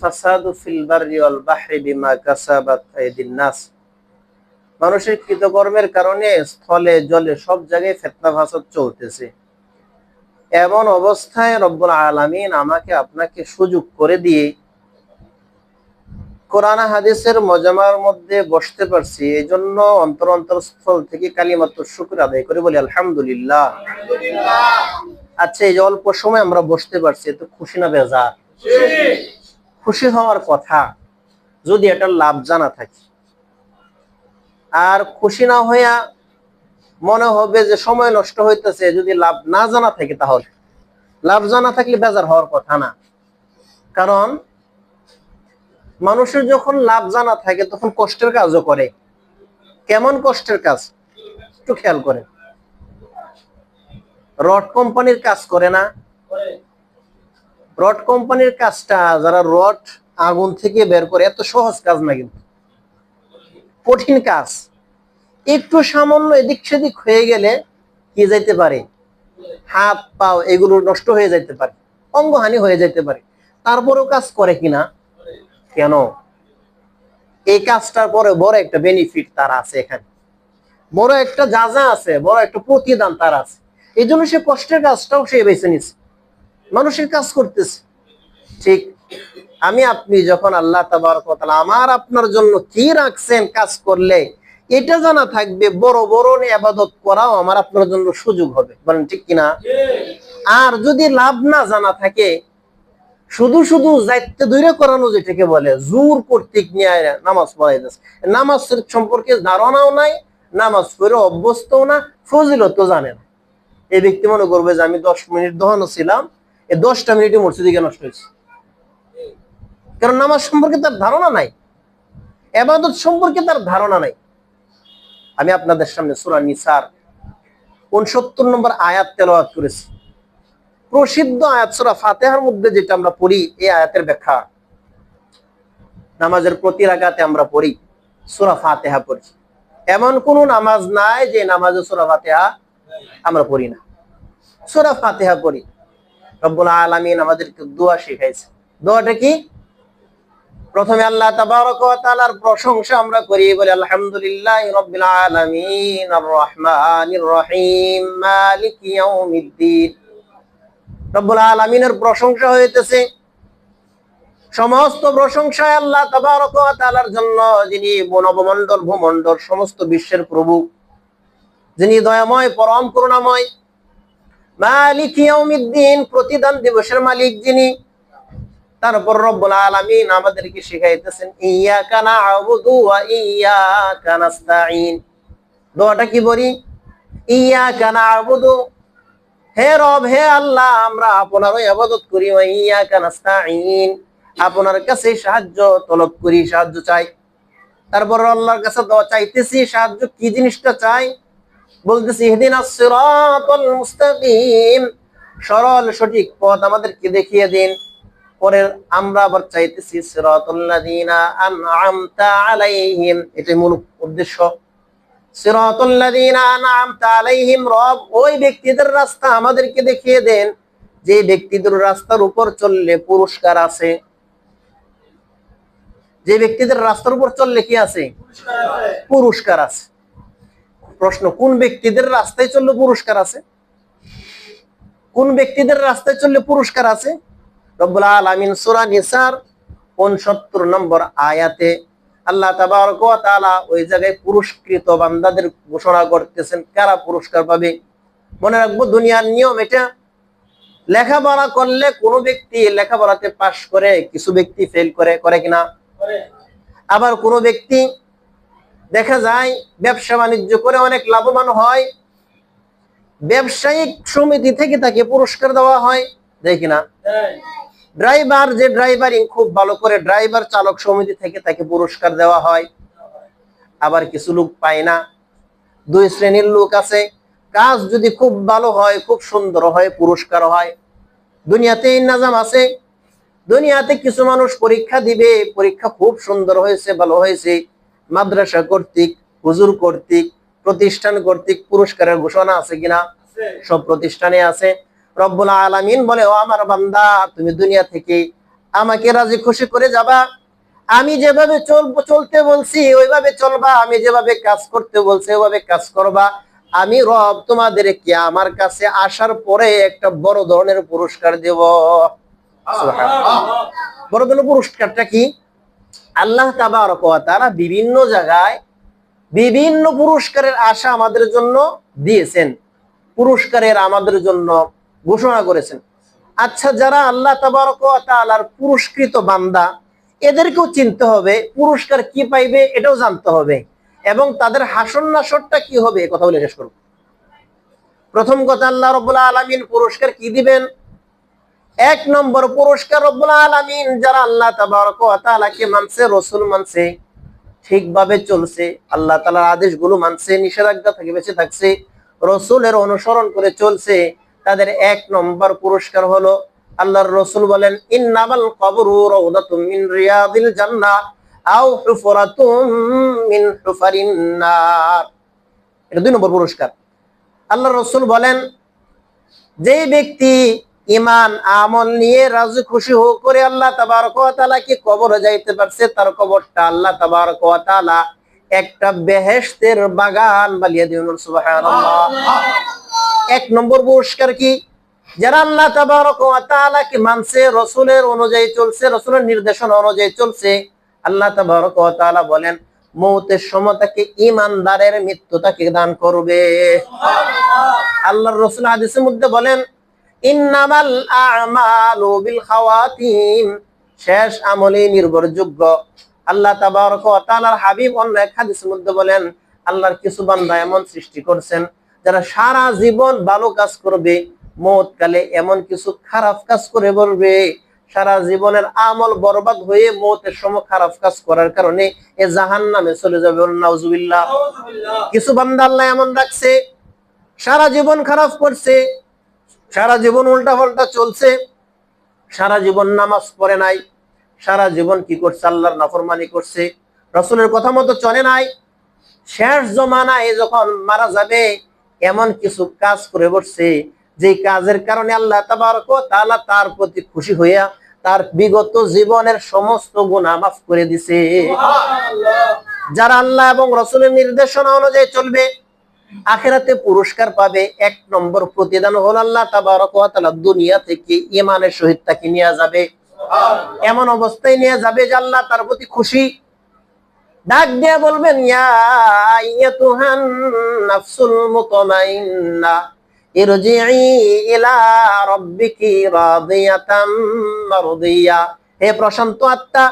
ফাসাদু feel বাররি ওয়াল বাহরি বিমা কাসাবাত আইদিন নাস মানুষের কৃতকর্মের কারণে স্থলে জলে সব জায়গায় ফেতনা ফাসাদ চলতেছে। এমন অবস্থায় রব্বুল আলামিন আমাকে আপনাকে সুযোগ করে দিয়ে কোরআন হাদিসের মজামার মধ্যে বসতে পারছি। এই জন্য অন্তর অন্তরস্থল থেকে কালিমাত্র শুক্র আদায় করে বলি আলহামদুলিল্লাহ। আচ্ছা এই যে অল্প সময় আমরা বসতে পারছি তো খুশি না বেজার? খুশি হওয়ার কথা যদি এটা লাভ জানা থাকে। আর খুশি না হইয়া মনে হবে যে সময় নষ্ট হইতেছে, যদি লাভ না জানা থাকে তাহলে। লাভ জানা থাকলে বেজার হওয়ার কথা না। কারণ মানুষের যখন লাভ জানা থাকে, তখন কষ্টের কাজও করে। কেমন কষ্টের কাজ? একটু খেয়াল করেন। রড কোম্পানির কাজ করে না। রড কোম্পানির কাজটা, যারা রড আগুন থেকে বের করে, এত সহজ কাজ না কিন্তু। কঠিন কাজ। একটু সামান্য এদিক সেদিক হয়ে গেলে কি যাইতে পারে? হাত, পাও, এগুলো নষ্ট হয়ে যাইতে পারে। অঙ্গহানি হয়ে যাইতে পারে। তারপরেও কাজ করে কিনা? কেন? এই কাজটার পরে বড় একটা বেনিফিট তার আছে এখানে। বড় একটা যা যা আছে, বড় একটা প্রতিদান তার আছে। এই জন্য সে কষ্টের কাজটাও সে বেছে নিছে। মানুষের কাজ করতেছে। ঠিক, আমি আপনি যখন আল্লাহ তাবারকতালা আমার আপনার জন্য কি রাখছেন কাজ করলে, এটা জানা থাকবে, বড় বড় আবাদত করাও আমার আপনার জন্য সুযোগ হবে। বলেন ঠিক কিনা? আর যদি লাভ না জানা থাকে, শুধু শুধু যাইতে দূরে করানো যেটাকে বলে, জোর কর্তৃক নিয়ে নামাজ পড়াই যাচ্ছে নামাজ সম্পর্কে ধারণাও নাই, নামাজ পড়ে অভ্যস্তও না ফজিলত জানে না। এই ব্যক্তি মনে করবে যে আমি দশ মিনিট দহানো ছিলাম এই দশটা মিনিটে মসজিদে গিয়ে নষ্ট হয়েছে। কারণ নামাজ সম্পর্কে তার ধারণা নাই। এবাদত সম্পর্কে তার ধারণা নাই। আমি আপনাদের সামনে সুরা নিসার উনসত্তর নম্বর আয়াত তেলাওয়াত করেছি। প্রসিদ্ধ আয়াত সুরা ফাতেহার মধ্যে যেটা আমরা পড়ি, এই আয়াতের ব্যাখ্যা। নামাজের প্রতি রাগাতে আমরা পড়ি, সুরা ফাতেহা পড়ি। এমন কোন নামাজ নাই যে নামাজে সুরা ফাতেহা আমরা পড়ি না। সুরা ফাতেহা পড়ি। রব্বুল আলামিন আমাদেরকে দোয়া শিখাইছে। দোয়াটা কি? প্রথমে আল্লাহ ওয়া প্রশংসা আমরা করি, বলি আলহামদুলিল্লাহি মালিকি প্রশংসা হইতেছে, সমস্ত প্রশংসা আল্লাহ তাবারক জন্য যিনি বনবমণ্ডল ভূমণ্ডল, সমস্ত বিশ্বের প্রভু, যিনি দয়াময়, পরম করুণাময় মালিক ইয়াউমিদ্দিন, প্রতিদান দিবসের মালিক যিনি। তারপর রব্বুল আলামিন আমাদেরকে শিখাইতেছেন, ইয়াকা না'বুদু ওয়া দোয়াটা কি বলি ইয়াকা না'বুদু। হে রব, হে আল্লাহ, আমরা আপনারই ইবাদত করি, ওয়া ইয়াকা আপনার কাছে সাহায্য, তলব করি, সাহায্য চাই। তারপর আল্লাহর কাছে দোয়া চাইতেছি, সাহায্য কি জিনিসটা চাই? বলতেছি সিরাতাল মুস্তাকিম। সরল সঠিক পথ আমাদেরকে দেখিয়ে দিন। পরে আমরা আবার চাইতেছি সিরাতাল্লাযীনা আন'আমতা আলাইহিম। এটাই মূল উদ্দেশ্য। সিরাতাল্লাযীনা আন'আমতা আলাইহিম রব ওই ব্যক্তিদের রাস্তা আমাদেরকে দেখিয়ে দেন। যে ব্যক্তিদের রাস্তার উপর চললে পুরস্কার আছে। যে ব্যক্তিদের রাস্তার উপর চললে কি আছে। পুরস্কার আছে। প্রশ্ন কোন ব্যক্তিদের রাস্তায় চললে পুরস্কার আছে? কোন ব্যক্তিদের রাস্তায় চললে পুরস্কার আছে? রব্বুল আলামিন সূরা নিসার 69 নম্বর আয়াতে আল্লাহ তাবারক ওয়া তাআলা ওই জায়গায় পুরস্কৃত বান্দাদের ঘোষণা করতেছেন কারা পুরস্কার পাবে? মনে রাখব দুনিয়ার নিয়ম এটা। লেখাপড়া করলে কোনো ব্যক্তি লেখাপড়াতে পাশ করে কিছু ব্যক্তি ফেল করে করে কিনা? আবার কোনো ব্যক্তি দেখা যায় ব্যবসা বাণিজ্য করে অনেক লাভবান হয়। ব্যবসায়িক সমিতি থেকে তাকে পুরস্কার দেওয়া হয় দেখি না ড্রাইভার, যে ড্রাইভারিং খুব ভালো করে, ড্রাইভার চালক সমিতি থেকে তাকে পুরস্কার দেওয়া হয়। আবার কিছু লোক পায় না। দুই শ্রেণির লোক আছে। কাজ যদি খুব ভালো হয়, খুব সুন্দর হয়, পুরস্কার হয়। দুনিয়াতে নাজাম আছে। দুনিয়াতে কিছু মানুষ পরীক্ষা দিবে, পরীক্ষা খুব সুন্দর হয়েছে, ভালো হয়েছে। মাদ্রাসা কর্তৃক হুজুর কর্তৃক প্রতিষ্ঠান কর্তৃক পুরস্কারের ঘোষণা আছে কিনা? সব প্রতিষ্ঠানে আছে। রব্বুল আলামিন বলে ও আমার বান্দা তুমি দুনিয়া থেকে আমাকে রাজি খুশি করে যাবা। আমি যেভাবে চলবো চলতে বলছি ওইভাবে চলবা। আমি যেভাবে কাজ করতে বলছি ওইভাবে কাজ করবা। আমি রব তোমাদেরকে আমার কাছে আসার পরে একটা বড় ধরনের পুরস্কার দেব। বড় ধরনের পুরস্কারটা কি? আল্লাহ ওয়া বিভিন্ন জায়গায় বিভিন্ন পুরস্কারের আশা আমাদের জন্য দিয়েছেন। পুরস্কারের আমাদের জন্য ঘোষণা করেছেন। আচ্ছা যারা আল্লাহ ওয়া পুরস্কৃত বান্দা, এদেরকেও চিনতে হবে পুরস্কার কি পাইবে এটাও জানতে হবে এবং তাদের হাসন নাসরটা কি হবে কথা বলে শেষ করব। প্রথম কথা, আল্লাহ রব্বুল আলামিন পুরস্কার কি দিবেন? এক নম্বর পুরস্কার আলামিন, যারা আল্লাহ তাবারক ওয়া তাআলাকে মানছে, রাসূল মানছে, ঠিকভাবে চলছে, আল্লাহ তাআলার আদেশগুলো মানছে, নিষেধাজ্ঞা থেকে বেঁচে থাকছে, রসুলের অনুসরণ করে চলছে, তাদের এক নম্বর পুরস্কার হলো আল্লাহর রসুল বলেন, ইন্নামাল কবরু রাউদাতুম মিন রিয়াদিল জান্নাহ আও হুফরাতুম মিন হুফারিন নার। এটা দুই নম্বর পুরস্কার। আল্লাহর রসুল বলেন, যেই ব্যক্তি ইমান আমল নিয়ে রাজু খুশি হোক করে আল্লাহ তাবার ওয়া তাআলাকে কবরে যাইতে পারছে তার কবরটা আল্লাহ তাবারক ওয়া তাআলা একটা বেহেশতের বাগান দিবেন সুবহানাল্লাহ। এক নম্বর পুরস্কার কি? যারা আল্লাহ তাবারক মানছে রসুলের অনুযায়ী চলছে রসুলের নির্দেশনা অনুযায়ী চলছে আল্লাহ তাবারক ওয়া বলেন মৌতের সময় তাকে ইমানদারের মৃত্যু তাকে দান করবে। আল্লাহর রসুল হাদিসের মধ্যে বলেন ইন্নামাল আমালু বিল খাওয়াতিম। শেষ আমলে নির্ভরযোগ্য। আল্লাহ তাবারক ওয়া তাআলার হাবিব অন্য এক হাদিসের মধ্যে বলেন আল্লাহর কিছু বান্দা এমন সৃষ্টি করছেন যারা সারা জীবন ভালো কাজ করবে মত কালে এমন কিছু খারাপ কাজ করে বলবে সারা জীবনের আমল বরবাদ হয়ে মতের সময় খারাপ কাজ করার কারণে এ জাহান নামে চলে যাবে। নাউজুবিল্লাহ। কিছু বান্দা আল্লাহ এমন রাখছে সারা জীবন খারাপ করছে সারা জীবন উল্টা পাল্টা চলছে সারা জীবন নামাজ পড়ে নাই সারা জীবন কি করছে আল্লাহর নাফরমানি করছে রসুলের কথা মতো চলে নাই। শেষ জমানায় যখন মারা যাবে এমন কিছু কাজ করে বসছে যে কাজের কারণে আল্লাহ তাআলা তার প্রতি খুশি হইয়া তার বিগত জীবনের সমস্ত গুনাহ মাফ করে দিছে। যারা আল্লাহ এবং রসুলের নির্দেশনা অনুযায়ী চলবে আখেরাতে পুরস্কার পাবে এক নম্বর প্রতিদান হল আল্লাহ তাবারক ওয়া তাআলা দুনিয়া থেকে ইমানের সহিত তাকে নিয়ে যাবে। এমন অবস্থায় নিয়ে যাবে যে আল্লাহ তার প্রতি খুশি। ডাক দিয়ে বলবেন হে প্রশান্ত আত্মা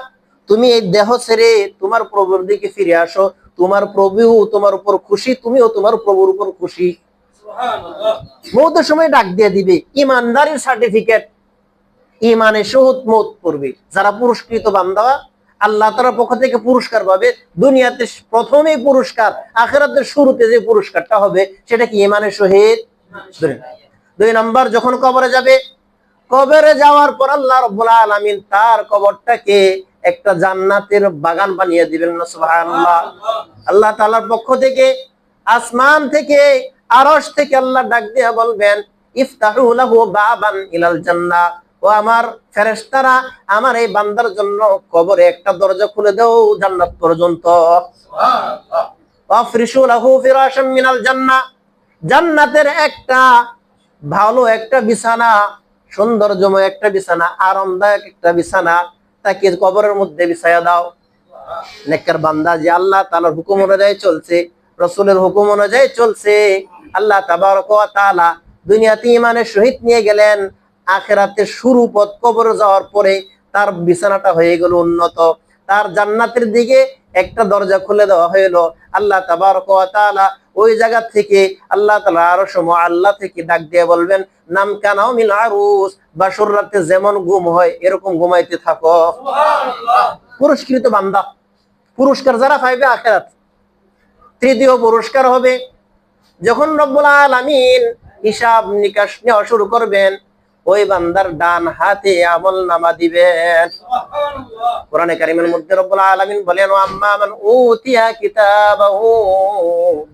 তুমি এই দেহ ছেড়ে তোমার প্রভুর দিকে ফিরে আসো। তোমার প্রভু তোমার উপর খুশি, তুমিও তোমার প্রভুর উপর খুশি। মৌতের সময় ডাক দিয়ে দিবে, ইমানদারির সার্টিফিকেট ইমানে সহুত মত পড়বে। যারা পুরস্কৃত বান্দা, আল্লাহ তার পক্ষ থেকে পুরস্কার পাবে, দুনিয়াতে প্রথমে পুরস্কার, আখেরাতের শুরুতে যে পুরস্কারটা হবে, সেটা কি ইমানের সহিত? দুই নম্বর, যখন কবরে যাবে, কবরে যাওয়ার পর আল্লাহ রব্বুল আলামিন তার কবরটাকে একটা জান্নাতের বাগান বানিয়ে দিবেন না, সুবহানাল্লাহ। আল্লাহ তাআলার পক্ষ থেকে আসমান থেকে, আরশ থেকে আল্লাহ ডাক দিয়ে বলবেন জান্নাতের একটা ভালো একটা বিছানা, সৌন্দর্যময় একটা বিছানা, আরামদায়ক একটা বিছানা তাকে কবরের মধ্যে বিছায়া দাও। নেককার বান্দা, যে আল্লাহ তালার হুকুম অনুযায়ী চলছে, রসুলের হুকুম অনুযায়ী চলছে। আল্লাহ তাআলা দুনিয়াতে ইমানের শহীদ নিয়ে গেলেন। আখেরাতে শুরু পথ কবর যাওয়ার পরে তার বিছানাটা হয়ে গেল উন্নত। তার জান্নাতের দিকে একটা দরজা খুলে দেওয়া হইল। আল্লাহ তাবারক তাআলা ওই জায়গা থেকে আল্লাহ তাআলা আরও সময় আল্লাহ থেকে ডাক দিয়ে বলবেন নাম কানাও মিল আরুস বাসর রাতে যেমন ঘুম হয় এরকম ঘুমাইতে থাকো। পুরস্কৃত বান্দা। পুরস্কার যারা পাইবে আখেরাত। তৃতীয় পুরস্কার হবে যখন রব্বুল আলামিন হিসাব নিকাশ নেওয়া শুরু করবেন ওই বান্দার ডান হাতে আমল নামা দিবেন। কোরআনে কারিমের মধ্যে রব্বুল আলামিন বলেন আম্মা মান উতিয়া কিতাবাহু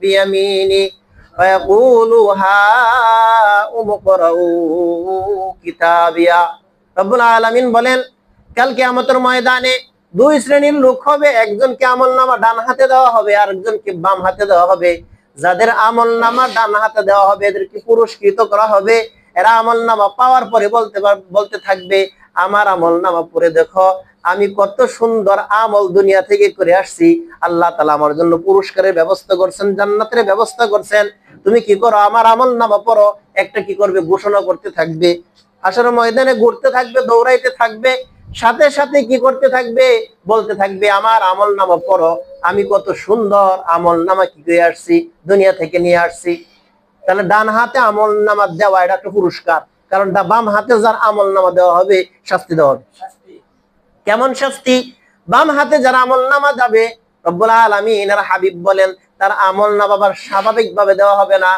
বিয়ামিনি ফায়াকুলু হা উমকরাউ কিতাবিয়া। রব্বুল আলামিন বলেন কালকে আমাদের ময়দানে দুই শ্রেণির লোক হবে, একজনকে আমল নামা ডান হাতে দেওয়া হবে আর একজনকে বাম হাতে দেওয়া হবে। যাদের আমল নামা ডান হাতে দেওয়া হবে, এদেরকে পুরস্কৃত করা হবে। এরা আমল নামা পাওয়ার পরে বলতে বলতে থাকবে, আমার আমল নামা পরে দেখো, আমি কত সুন্দর আমল দুনিয়া থেকে করে আসছি। আল্লাহ তালা আমার জন্য পুরস্কারের ব্যবস্থা করছেন, জান্নাতের ব্যবস্থা করছেন। তুমি কি করো? আমার আমল নামা পড়ো। একটা কি করবে? ঘোষণা করতে থাকবে। আসলে ময়দানে ঘুরতে থাকবে, দৌড়াইতে থাকবে। সাথে সাথে কি করতে থাকবে? বলতে থাকবে, আমার আমল নামা পড়ো। আমি কত সুন্দর আমল নামা কি করে আসছি, দুনিয়া থেকে নিয়ে আসছি। তাহলে ডান হাতে আমল নামা দেওয়া এটা একটা পুরস্কার। কারণ বাম হাতে যার আমল নামা দেওয়া হবে, শাস্তি দেওয়া হবে। কেমন শাস্তি? বাম হাতে যারা আমল নামা যাবে হাবিব বলেন, তার আমল নামাবার স্বাভাবিকভাবে স্বাভাবিক ভাবে দেওয়া হবে না।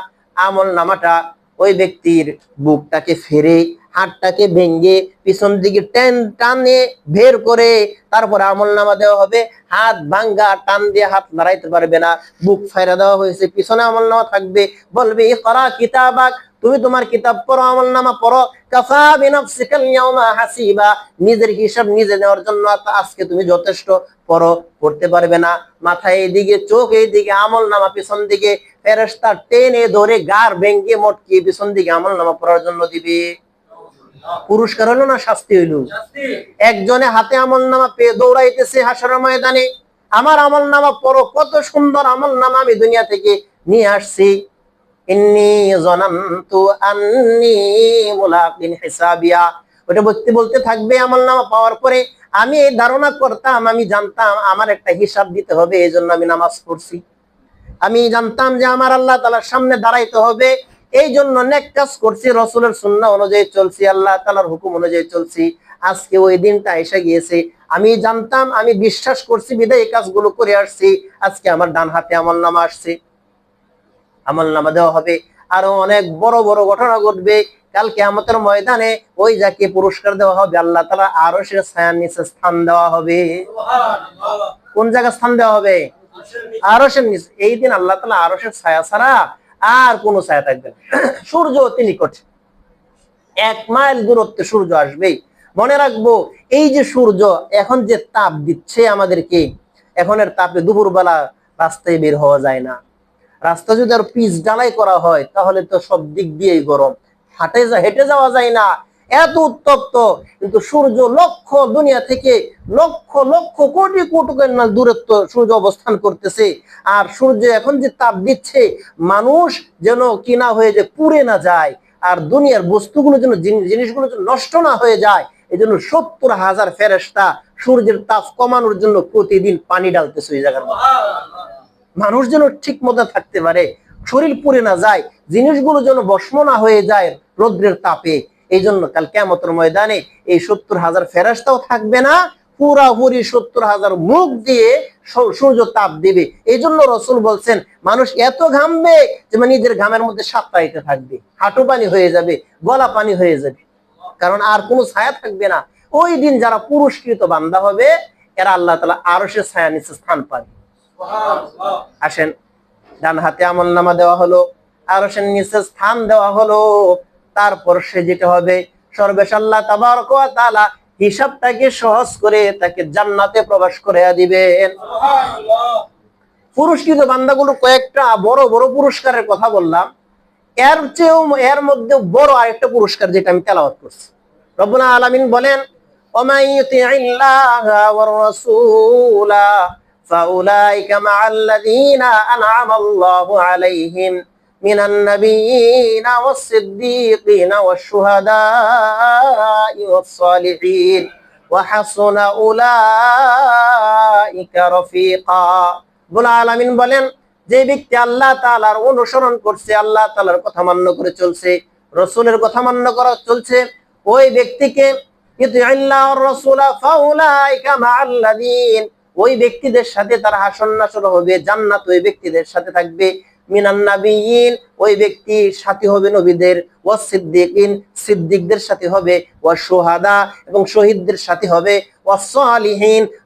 আমল নামাটা ওই ব্যক্তির বুকটাকে ফেরে হাতটাকে ভেঙ্গে পিছন দিকে টেন টানে বের করে তারপরে আমল নামা দেওয়া হবে। হাত ভাঙ্গা, টান দিয়ে হাত নাড়াইতে পারবে না। বুক ফেরা দেওয়া হয়েছে, পিছনে আমল নামা থাকবে। বলবে করা কিতাবাক, তুমি তোমার কিতাব পড়ো, আমল নামা পড়ো। নিজের হিসাব নিজে নেওয়ার জন্য আজকে তুমি যথেষ্ট পড়ো, পড়তে পারবে না। মাথা এইদিকে, চোখ এইদিকে, আমল নামা পিছন দিকে। ফেরেশতা টেনে ধরে গার ভেঙ্গে মটকিয়ে পিছন দিকে আমল নামা পড়ার জন্য দিবে। পুরস্কার হলো না শাস্তি হইল? একজনে হাতে আমল নামা পেয়ে দৌড়াইতেছে হাসরের ময়দানে। আমার আমল নামা পড়ো কত সুন্দর আমল নামা আমি দুনিয়া থেকে নিয়ে আসছি। ওটা বলতে থাকবে আমল নামা পাওয়ার পরে আমি এই ধারণা করতাম আমি জানতাম আমার একটা হিসাব দিতে হবে এই জন্য আমি নামাজ পড়ছি। আমি জানতাম যে আমার আল্লাহ তালার সামনে দাঁড়াইতে হবে এই জন্য নেক কাজ করছি, রসুলের সুন্না অনুযায়ী চলছি, আল্লাহ তালার হুকুম অনুযায়ী চলছি। আজকে ওই দিনটা এসে গিয়েছে। আমি জানতাম, আমি বিশ্বাস করছি, বিদায় এই কাজগুলো করে আসছি। আজকে আমার ডান হাতে আমল নামা আসছে। আমল নামা দেওয়া হবে। আরও অনেক বড় বড় ঘটনা ঘটবে। কালকে আমাদের ময়দানে ওই যাকে পুরস্কার দেওয়া হবে, আল্লাহ তালা আরও সে ছায়ার নিচে স্থান দেওয়া হবে। কোন জায়গায় স্থান দেওয়া হবে? আরসের নিচে এই দিন আল্লাহ তালা আরসের ছায়া ছাড়া আর কোনো ছায়া থাকবে না। সূর্য অতি নিকট এক মাইল দূরত্বে সূর্য আসবেই। মনে রাখব, এই যে সূর্য, এখন যে তাপ দিচ্ছে আমাদেরকে এখন এর তাপে দুপুরবেলা রাস্তায় বের হওয়া যায় না। রাস্তা যদি আর পিচ ডালাই করা হয়, তাহলে তো সব দিক দিয়েই গরম। হাঁটে হেঁটে যাওয়া যায় না। এত উত্তপ্ত, কিন্তু সূর্য লক্ষ দুনিয়া থেকে লক্ষ লক্ষ কোটি কোটি না দূরত্ব সূর্য অবস্থান করতেছে। আর সূর্য এখন যে তাপ দিচ্ছে, মানুষ যেন কিনা হয়ে যে পুড়ে না যায়, আর দুনিয়ার বস্তুগুলো যেন জিনিসগুলো যেন নষ্ট না হয়ে যায় এই জন্য সত্তর হাজার ফেরেস্তা সূর্যের তাপ কমানোর জন্য প্রতিদিন পানি ডালতেছে ওই জায়গার মানুষ যেন ঠিক মতো থাকতে পারে, শরীর পুড়ে না যায়, জিনিসগুলো যেন ভস্ম না হয়ে যায় রৌদ্রের তাপে। এই জন্য কাল কেমতর ময়দানে এই সত্তর হাজার ফেরাস্তাও থাকবে না পুরাপুরি সত্তর হাজার মুখ দিয়ে সূর্য তাপ দিবে। এই জন্য রসুল বলছেন, মানুষ এত ঘামবে যে মানে নিজের ঘামের মধ্যে সাপ্তাহিতে থাকবে। হাঁটু পানি হয়ে যাবে, গলা পানি হয়ে যাবে। কারণ আর কোনো ছায়া থাকবে না। ওই দিন যারা পুরস্কৃত বান্ধা হবে, এরা আল্লাহ তালা আরও সে ছায়া নিচে স্থান পাবে। আসেন, ডান হাতে আমল নামা দেওয়া হলো আরও সে নিচে স্থান দেওয়া হলো। তারপর সে যেতে হবে সর্বেশ আল্লাহ তাবারক ওয়া তাআলা হিসাবটাকে সহজ করে তাকে জান্নাতে প্রবেশ করে দিবেন পুরস্কৃত বান্দাগুলো কয়েকটা বড় বড় পুরস্কারের কথা বললাম এর চেয়েও এর মধ্যে বড় আরেকটা পুরস্কার যেটা আমি তেলাওয়াত করছি রব্বুল আলামিন বলেন ومن يطع الله والرسول فأولئك مع الذين أنعم الله عليهم من النبيين والصديقين والشهداء والصالحين وحسن أولئك رفيقا বলে আলামিন বলেন যে ব্যক্তি আল্লাহ তাআলার অনুসরণ করছে আল্লাহ তাআলার কথা মান্য করে চলছে রসুলের কথা মান্য করা চলছে ওই ব্যক্তিকে ইতিআল্লাহ রাসূলা ফাউলাইকা মাআল্লাযীন ওই ব্যক্তিদের সাথে তার হাসন নাসর হবে জান্নাত ওই ব্যক্তিদের সাথে থাকবে মিনান নাবিয়িন, ওই ব্যক্তি সাথী হবে নবীদের, ও সিদ্দিকিন, সিদ্দিকদের সাথে হবে, ও সোহাদা, এবং শহীদদের সাথে হবে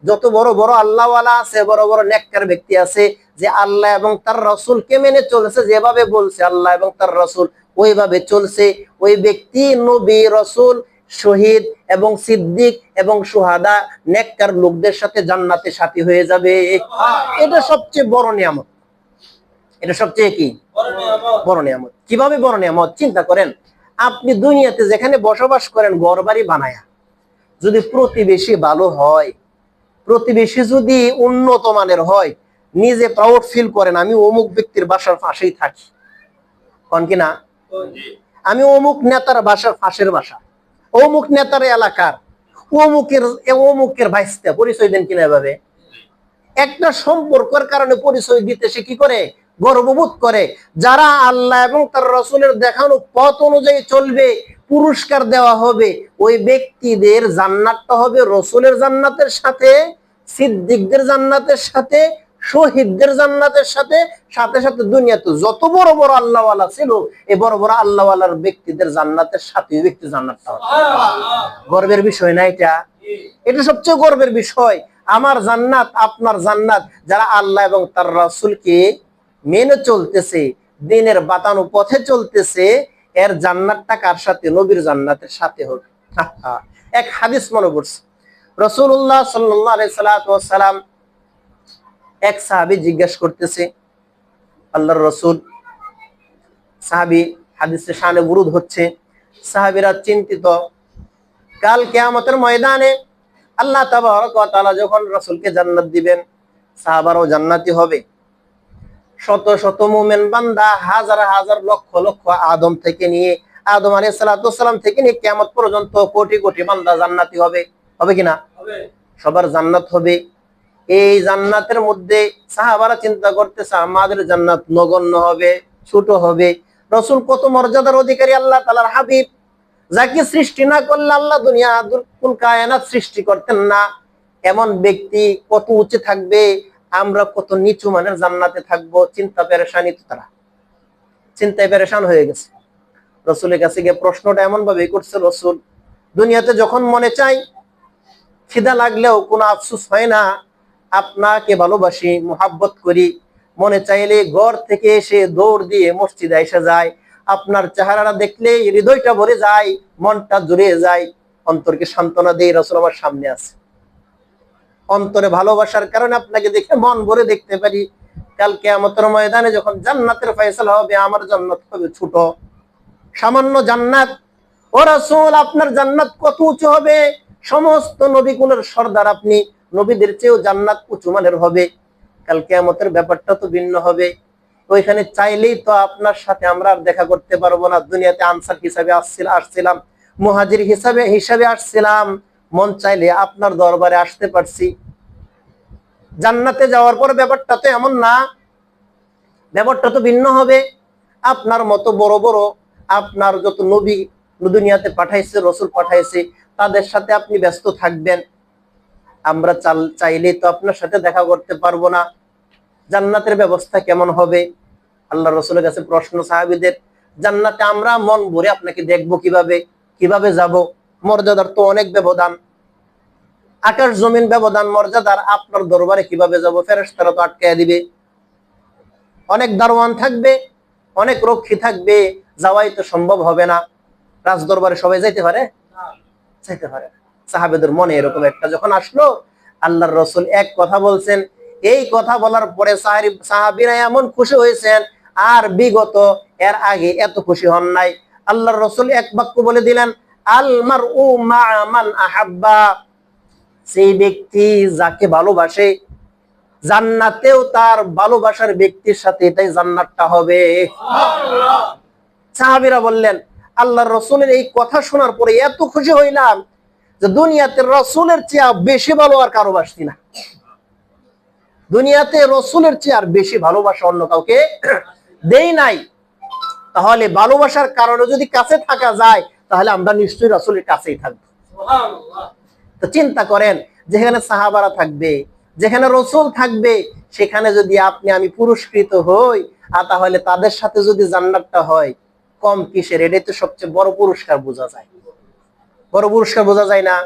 যত বড় বড় আল্লাহওয়ালা আছে, বড় বড় নেককার ব্যক্তি আছে, যে আল্লাহ এবং তার রসুলকে মেনে চলছে, যেভাবে বলছে আল্লাহ এবং তার রসুল, ওইভাবে চলছে। ওই ব্যক্তি নবী, রসুল, শহীদ এবং সিদ্দিক এবং সুহাদা, নেককার লোকদের সাথে জান্নাতে সাথী হয়ে যাবে। এটা সবচেয়ে বড় নিয়ামত। এটা সবচেয়ে কি? বড় নিয়ামত। কীভাবে বড় নিয়ামত? চিন্তা করেন, আপনি দুনিয়াতে যেখানে বসবাস করেন ঘর বাড়ি বানায়া, যদি প্রতিবেশী ভালো হয়, প্রতিবেশী যদি উন্নত মানের হয়, নিজে প্রাউড ফিল করেন, আমি অমুক ব্যক্তির বাসার পাশেই থাকি। কন কি না? আমি অমুক নেতার বাসার পাশের বাসা, অমুক নেতার এলাকার, অমুকের অমুকের ভাইস্তা পরিচয় দেন কিনা এভাবে? একটা সম্পর্কের কারণে পরিচয় দিতে সে কি করে? গর্ববোধ করে যারা আল্লাহ এবং তার রসুলের দেখানো পথ অনুযায়ী চলবে পুরস্কার দেওয়া হবে ওই ব্যক্তিদের জান্নাতটা হবে রসুলের জান্নাতের সাথে সিদ্দিকদের জান্নাতের সাথে শহীদদের জান্নাতের সাথে সাথে সাথে দুনিয়াতে যত বড় বড় আল্লাহওয়ালা ছিল এই বড় বড় আল্লাহওয়ালার ব্যক্তিদের জান্নাতের সাথে ওই ব্যক্তি জান্নাতটা হবে। গর্বের বিষয় না এটা? এটা সবচেয়ে গর্বের বিষয়। আমার জান্নাত আপনার জান্নাত যারা আল্লাহ এবং তার রাসূলকে মেনে চলতেছে, দিনের বাতানো পথে চলতেছে, এর জান্নাতটা কার সাথে? নবীর জান্নাতের সাথে হবে। এক হাদিস মনে পড়ছে। রসুল্লাহ সাল্লাম এক সাহাবি জিজ্ঞেস করতেছে, আল্লাহর রসুল, সাহাবি হাদিসের শানে বুরুদ হচ্ছে। সাহাবিরা চিন্তিত, কাল কেয়ামতের ময়দানে আল্লাহ তাআলা যখন রাসূলকে জান্নাত দিবেন, সাহাবারও জান্নাতি হবে। শত শত মুমিন বান্দা হাজার হাজার লক্ষ লক্ষ আদম থেকে নিয়ে আদম আলাইহিস সালাতু সালাম থেকে নিয়ে কেমন পর্যন্ত কোটি কোটি বান্দা জান্নাতি হবে। হবে কিনা সবার জান্নাত হবে। এই জান্নাতের মধ্যে সাহাবারা চিন্তা করতেছে আমাদের জান্নাত নগণ্য হবে ছোট হবে। রসুল কত মর্যাদার অধিকারী আল্লাহ তালার হাবিব। যাকে সৃষ্টি না করলে আল্লাহ দুনিয়া কায়নাত সৃষ্টি করতেন না। এমন ব্যক্তি কত উঁচে থাকবে আমরা কত নিচু মানের জান্নাতে থাকব, চিন্তা পেরেশানি তো তারা। চিন্তায় পেরেশান হয়ে গেছে। রসুলের কাছে গিয়ে প্রশ্নটা এমন ভাবে করছে, রসুল, দুনিয়াতে যখন মনে চাই, খিদা লাগলেও কোনো আফসুস হয় না। আপনাকে ভালোবাসি, মোহাব্বত করি। মনে চাইলে ঘর থেকে এসে দৌড় দিয়ে মসজিদে এসে যায় আপনার চেহারাটা দেখলে হৃদয়টা ভরে যায়, মনটা জুড়ে যায়। অন্তরকে সান্ত্বনা দিয়ে রসুল আমার সামনে আছে। অন্তরে ভালোবাসার কারণে আপনাকে দেখে মন ভরে দেখতে পারি। কালকে আমাদের ময়দানে যখন জান্নাতের ফয়সালা হবে, আমার জান্নাত হবে ছোট? সামান্য জান্নাত। ও রাসূল, আপনার জান্নাত কত উঁচু হবে? সমস্ত নবী কুলের সর্দার আপনি, নবীদের চেয়েও জান্নাত উঁচু মানের হবে। কাল কেয়ামতের ব্যাপারটা তো ভিন্ন হবে। ওইখানে চাইলেই তো আপনার সাথে আমরা আর দেখা করতে পারব না। দুনিয়াতে আনসার হিসাবে আসছিল আসছিলাম। মুহাজির হিসাবে হিসাবে আসছিলাম। মন চাইলে আপনার দরবারে আসতে পারছি। জান্নাতে যাওয়ার পর ব্যাপারটা তো এমন না। ব্যাপারটা তো ভিন্ন হবে। আপনার মতো বড় বড় আপনার যত নবী দুনিয়াতে পাঠাইছে, রসুল পাঠাইছে, তাদের সাথে আপনি ব্যস্ত থাকবেন। আমরা চাল, চাইলেই তো আপনার সাথে দেখা করতে পারব না। জান্নাতের ব্যবস্থা কেমন হবে? আল্লাহ রসুলের কাছে প্রশ্ন, সাহাবিদের, জান্নাতে আমরা মন ভরে আপনাকে দেখব কীভাবে? কীভাবে যাব? মর্যাদার তো অনেক ব্যবধান। আকাশ জমিন ব্যবধান, মর্যাদার আপনার দরবারে কীভাবে যাব? ফেরেশতারা তো আটকায় দিবে। অনেক দারোয়ান থাকবে, অনেক রক্ষী থাকবে, যাওয়াই তো সম্ভব হবে না। রাজ দরবারে সবাই যাইতে পারে? যাইতে পারে সাহাবেদের মনে এরকম একটা যখন আসলো, আল্লাহর রসুল এক কথা বলছেন, এই কথা বলার পরে সাহাবীরা এমন খুশি হয়েছেন, আর বিগত, এর আগে এত খুশি হন নাই। আল্লাহর রসুল এক বাক্য বলে দিলেন আলমার আহাব্বা। সেই ব্যক্তি যাকে ভালোবাসে, জান্নাতেও তার ভালোবাসার ব্যক্তির সাথে এটাই জান্নাতটা হবে। সাহাবীরা বললেন, আল্লাহর রসুলের এই কথা শোনার পরে এত খুশি হইলাম যে দুনিয়াতে রসুলের চেয়ে বেশি ভালো আর কারও বাসছি না। দুনিয়াতে রসুলের চেয়ে আর বেশি ভালোবাসা অন্য কাউকে দেই নাই। তাহলে ভালোবাসার কারণে যদি কাছে থাকা যায় তাহলে আমরা নিশ্চয়ই রসুলের কাছেই থাকব। তো চিন্তা করেন যেখানে সাহাবারা থাকবে যেখানে রসুল থাকবে সেখানে যদি আপনি আমি পুরস্কৃত হই আর তাহলে তাদের সাথে যদি জান্নাতটা হয় কম কিসের? এটাই তো সবচেয়ে বড় পুরস্কার বোঝা যায়। বড় পুরস্কার বোঝা যায় না?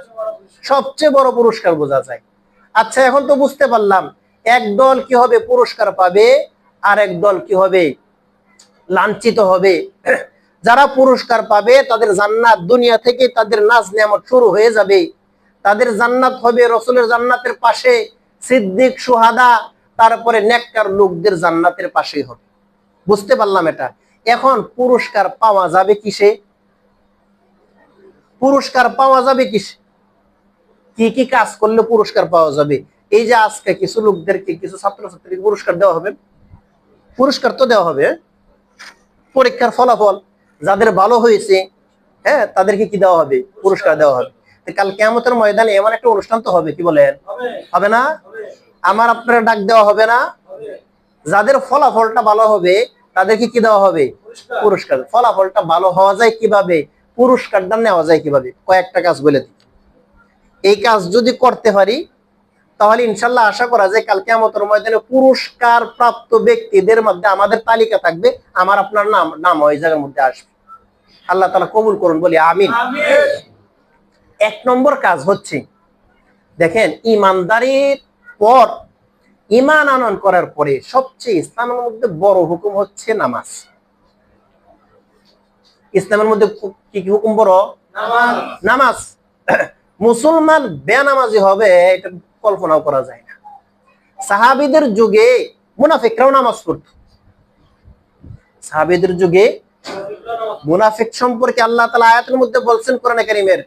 সবচেয়ে বড় পুরস্কার বোঝা যায়। আচ্ছা এখন তো বুঝতে পারলাম এক দল কি হবে পুরস্কার পাবে আর এক দল কি হবে লাঞ্ছিত হবে? যারা পুরস্কার পাবে, তাদের জান্নাত দুনিয়া থেকে তাদের নাজ নিয়ামত শুরু হয়ে যাবে। তাদের জান্নাত হবে রসুলের জান্নাতের পাশে, সিদ্দিক, সুহাদা, তারপরে নেককার লোকদের জান্নাতের পাশেই হবে। বুঝতে পারলাম এটা? এখন পুরস্কার পাওয়া যাবে কিসে? পুরস্কার পাওয়া যাবে কিসে? কি কি কাজ করলে পুরস্কার পাওয়া যাবে? এই যে আজকে কিছু লোকদেরকে, কিছু ছাত্রছাত্রীকে পুরস্কার দেওয়া হবে। পুরস্কার তো দেওয়া হবে পরীক্ষার ফলাফল। যাদের ভালো হয়েছে হ্যাঁ তাদেরকে কি দেওয়া হবে? পুরস্কার দেওয়া হবে। কাল কেমতের ময়দানে এমন একটা অনুষ্ঠান তো হবে, কি বলেন? হবে না? আমার আপনার ডাক দেওয়া হবে না? যাদের ফলাফলটা ভালো হবে, তাদেরকে কি দেওয়া হবে? পুরস্কার। ফলাফলটা ভালো হওয়া যায় কীভাবে? পুরস্কারটা নেওয়া যায় কীভাবে? কয়েকটা কাজ বলে দিই। এই কাজ যদি করতে পারি, তাহলে ইনশাল্লাহ আশা করা যায় কালকে আমাদের ময়দানে পুরস্কার প্রাপ্ত ব্যক্তিদের মধ্যে আমাদের তালিকা থাকবে, আমার আপনার নাম নাম ওই জায়গার মধ্যে আসবে। আল্লাহ তালা কবুল করুন বলি আমিন। এক নম্বর কাজ হচ্ছে দেখেন ইমানদারির পর ইমান আনয়ন করার পরে সবচেয়ে ইসলামের মধ্যে বড় হুকুম হচ্ছে নামাজ। ইসলামের মধ্যে কি কি হুকুম বড়? নামাজ। মুসলমান বেনামাজি হবে এটা কল্পনাও করা যায় না। সাহাবিদের যুগে মুনাফিকরাও নামাজ পড়ত। সাহাবিদের যুগে মুনাফিক সম্পর্কে আল্লাহ তালা আয়াতের মধ্যে বলছেন কোরআন কারিমের,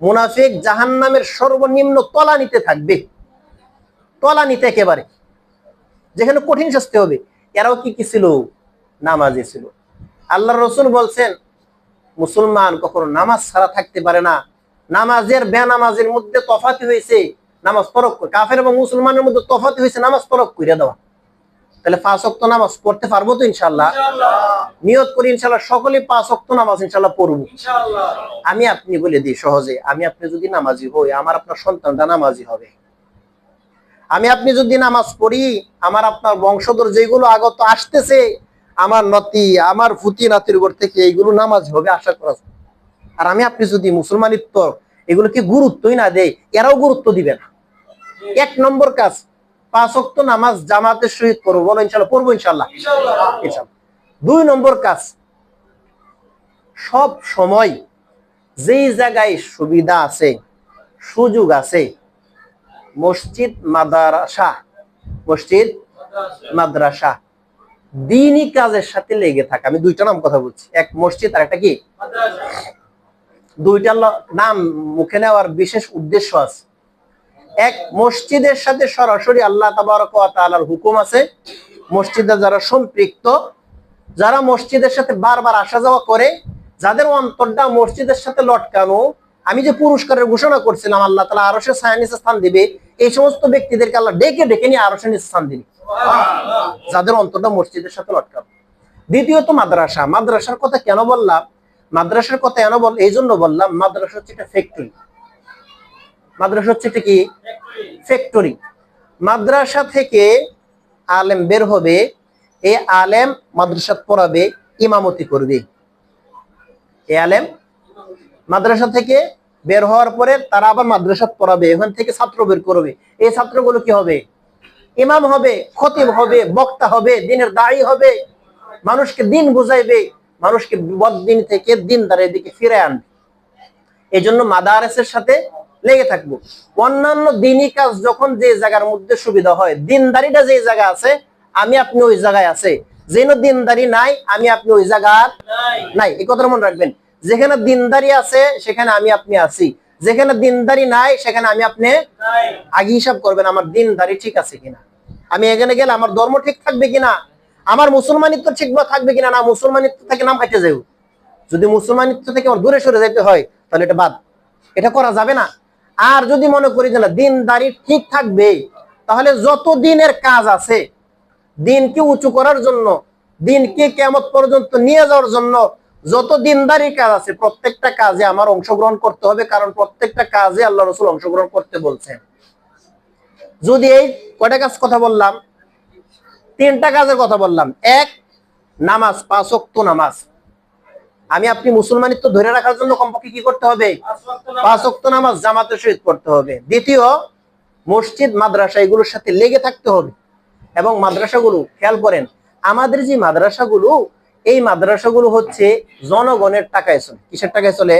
মুনাফিক জাহান্নামের সর্বনিম্ন তলানিতে থাকবে। তলানিতে একেবারে। যেখানে কঠিন শাস্তি হবে, এরাও কি কি ছিল? নামাজি ছিল। আল্লাহ রসুল বলছেন, মুসলমান কখনো নামাজ ছাড়া থাকতে পারে না। নামাজের বেনামাজের মধ্যে তফাতি হয়েছে, নামাজ পরক কাফের এবং মুসলমানের মধ্যে তফাতি হয়েছে, নামাজ পরক করে দেওয়া। তাহলে পাঁচ অক্ত নামাজ পড়তে পারব তো ইনশাল্লাহ নিয়ত করি ইনশাল্লাহ সকলে পাঁচ অক্ত নামাজ ইনশাল্লাহ পড়ব আমি আপনি বলে দিই সহজে আমি আপনি যদি নামাজি হই আমার আপনার সন্তানটা নামাজি হবে। আমি আপনি যদি নামাজ পড়ি আমার আপনার বংশধর যেগুলো আগত আসতেছে আমার নতি আমার ফুতি নাতির উপর থেকে এইগুলো নামাজ হবে আশা করা আর আমি আপনি যদি মুসলমানিত্ব এগুলোকে গুরুত্বই না দেয় এরাও গুরুত্ব দিবে না। এক নম্বর কাজ পাঁচ অক্ত নামাজ জামাতের সহিত করব বলো ইনশাল্লাহ পড়ব ইনশাল্লাহ। দুই নম্বর কাজ সব সময় যেই জায়গায় সুবিধা আছে সুযোগ আছে মসজিদ মাদ্রাসা মসজিদ মাদ্রাসা। দিনই কাজের সাথে লেগে থাকা। আমি দুইটা নাম কথা বলছি এক মসজিদ আর একটা কি? দুইটা নাম মুখে নেওয়ার বিশেষ উদ্দেশ্য আছে। এক মসজিদের সাথে সরাসরি আল্লাহ তাবারক ওয়া হুকুম আছে। মসজিদে যারা সম্পৃক্ত, যারা মসজিদের সাথে বারবার আসা যাওয়া করে, যাদের অন্তরটা মসজিদের সাথে লটকানো, আমি যে পুরস্কারের ঘোষণা করছিলাম, আল্লাহ তালা আরও সে স্থান দিবে, এই সমস্ত ব্যক্তিদেরকে আল্লাহ ডেকে ডেকে নিয়ে আরও স্থান দিবে। যাদের অন্তরটা মসজিদের সাথে লটকানো। দ্বিতীয়ত মাদ্রাসা। মাদ্রাসার কথা কেন বললাম? মাদ্রাসার কথা কেন বল, এই জন্য বললাম, মাদ্রাসা হচ্ছে একটা ফ্যাক্টরি মাদ্রাসা হচ্ছে কি? ফ্যাক্টরি মাদ্রাসা থেকে আলেম বের হবে, এই আলেম মাদ্রাসা পড়াবে, ইমামতি করবে। এই আলেম মাদ্রাসা থেকে বের হওয়ার পরে তারা আবার মাদ্রাসা পড়াবে, ওখান থেকে ছাত্র বের করবে। এই ছাত্রগুলো কি হবে? ইমাম হবে, খতিব হবে, বক্তা হবে, দিনের দায়ী হবে। মানুষকে দিন বুঝাইবে, মানুষকে বদিন থেকে দিন দ্বারের দিকে ফিরে আনবে। এই জন্য মাদারেসের সাথে লেগে থাকব। অন্যান্য দিনই কাজ যখন যে জায়গার মধ্যে সুবিধা হয় দিনদারিটা যে জায়গা আছে আমি আপনি ওই জায়গায় আছে। যেন দিনদারি নাই আমি আপনি ওই জায়গার নাই। এই কথাটা মনে রাখবেন। যেখানে দিনদারি আছে সেখানে আমি আপনি আছি। যেখানে দিনদারি নাই সেখানে আমি আপনি আগে হিসাব করবেন আমার দিনদারি ঠিক আছে কিনা। আমি এখানে গেলে আমার ধর্ম ঠিক থাকবে কিনা? আমার মুসলমানিত্ব ঠিক থাকবে কিনা? না মুসলমানিত্ব থেকে নাম কাটে যাই যদি মুসলমানিত্ব থেকে আমার দূরে সরে যাইতে হয় তাহলে এটা বাদ। এটা করা যাবে না। আর যদি মনে করি যে না দিনদারি ঠিক থাকবে, তাহলে যত দিনের কাজ আছে, দিনকে উঁচু করার জন্য, দিনকে কেমত পর্যন্ত নিয়ে যাওয়ার জন্য যত দিনদারি কাজ আছে, প্রত্যেকটা কাজে আমার অংশগ্রহণ করতে হবে, কারণ প্রত্যেকটা কাজে আল্লাহ রসুল অংশগ্রহণ করতে বলছেন। যদি এই কয়টা কাজ কথা বললাম? তিনটা কাজের কথা বললাম। এক, নামাজ, পাঁচ নামাজ। আমি আপনি মুসলমানিত্ব ধরে রাখার জন্য কমপক্ষে কি করতে হবে? পাঁচ অক্ত নামাজ জামাতের শহীদ করতে হবে। দ্বিতীয়, মসজিদ, মাদ্রাসা এগুলোর সাথে লেগে থাকতে হবে। এবং মাদ্রাসাগুলো, খেয়াল করেন, আমাদের যে মাদ্রাসাগুলো, এই মাদ্রাসাগুলো হচ্ছে জনগণের টাকায় চলে। কিসের টাকায় চলে?